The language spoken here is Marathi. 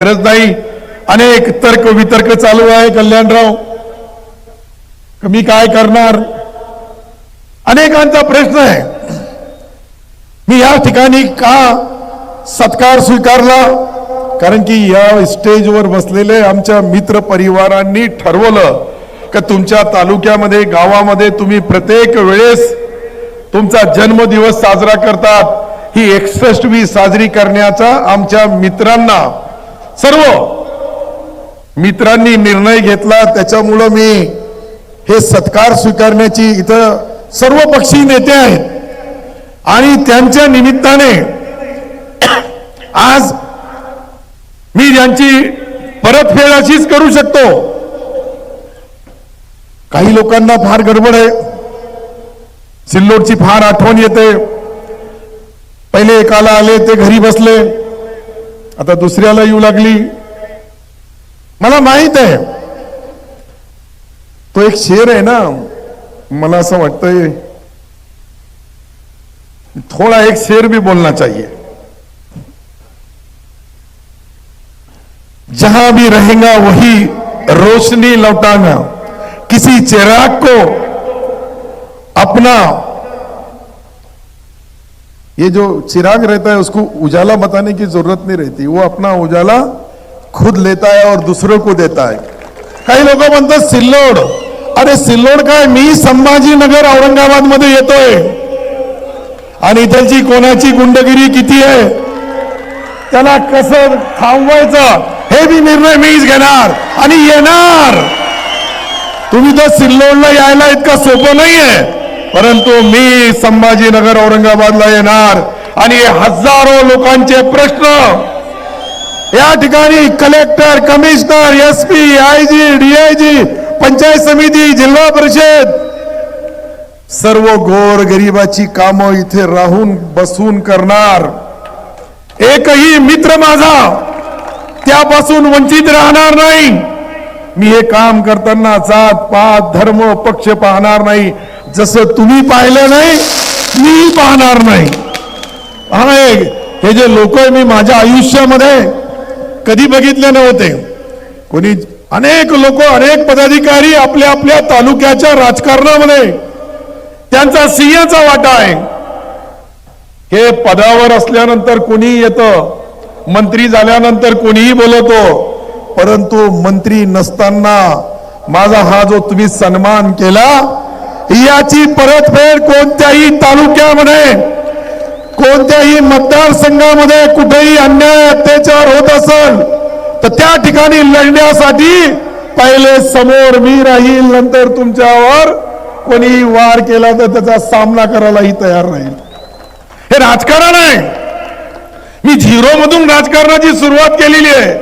गरज नाही अनेक तर्क वितर्क चालू आहे कल्याणराव. कमी मी काय करणार? अनेकांचा प्रश्न आहे. मी या ठिकाणी का सत्कार स्वीकारला? कारण की या स्टेजवर बसलेले आमच्या मित्र परिवारांनी ठरवलं का तुमच्या तालुक्यामध्ये गावामध्ये तुम्ही प्रत्येक वेळेस तुमचा जन्मदिवस साजरा करतात. ही एकसष्टवी साजरी करण्याचा आमच्या मित्रांना सर्व मित्रांनी निर्णय घेतला. त्याच्यामुळं मी हे सत्कार स्वीकारण्याची इथं सर्व पक्षी नेते आहेत. आणि त्यांच्या निमित्ताने आज मी यांची परतफेड अशीच करू शकतो. काही लोकांना फार गडबड आहे. सिल्लोडची फार आठवण येते. पहिले एकाला आले ते घरी बसले. आता दुसऱ्याला येऊ लागली. मला माहित आहे. तो एक शेर आहे ना, मला असं वाटतंय, थोड़ा एक शेर भी बोलना चाहिए. जहाँ भी रहेगा वही रोशनी लौटाना किसी चिराग को अपना ये जो चिराग रहता है उसको उजाला बताने की जरूरत नहीं रहती। वो अपना उजाला खुद लेता है और दूसरों को देता है। काही लोक म्हणतात सिल्लोड। अरे सिल्लोड काय मी संभाजीनगर औरंगाबादमध्ये येतोय। आणि इथलची कोणाची गुंडगिरी किती आहे? त्याला कसं थांबवायचं हे बी निर्णय मीच घेणार आणि येणार। तुम्ही तर सिल्लोडला यायला इतका सोपं नाहीये। परंतु मी संभाजीनगर औरंगाबादला येणार आणि हजारो लोकांचे प्रश्न या ठिकाणी collector commissioner S P I G DIG panchayat samiti zilla parishad सर्व गोर गरिबाची कामं इथे राहून बसून करणार. एकही मित्र माझा त्यापासून वंचित राहणार नाही. मी हे काम करताना जात पात धर्म पक्ष पाहणार नाही. जसं तुम्ही पाहिलं नाही मी पाहणार नाही. हा हे जे लोक मी माझ्या आयुष्यामध्ये कधी बघितले नव्हते. कोणी अनेक लोक अनेक पदाधिकारी आपल्या आपल्या तालुक्याच्या राजकारणामध्ये त्यांचा सिंहाचा वाटा आहे. हे पदावर असल्यानंतर कोणी येतं मंत्री झाल्यानंतर कोणीही बोलवतो परंतु मंत्री नसताना माझा हा जो तुम्ही सन्मान केला याची परतफेड कोणत्याही तालुक्यामध्ये कोणत्याही मतदारसंघामध्ये कुठेही अन्याय अत्याचार होत असेल तर त्या ठिकाणी लढण्यासाठी पहिले समोर मी राहील नंतर तुमच्यावर. कोणी वार केला तर त्याचा सामना करायलाही तयार राहील. हे राजकारण आहे. मी झिरो मधून राजकारणाची सुरुवात केलेली आहे.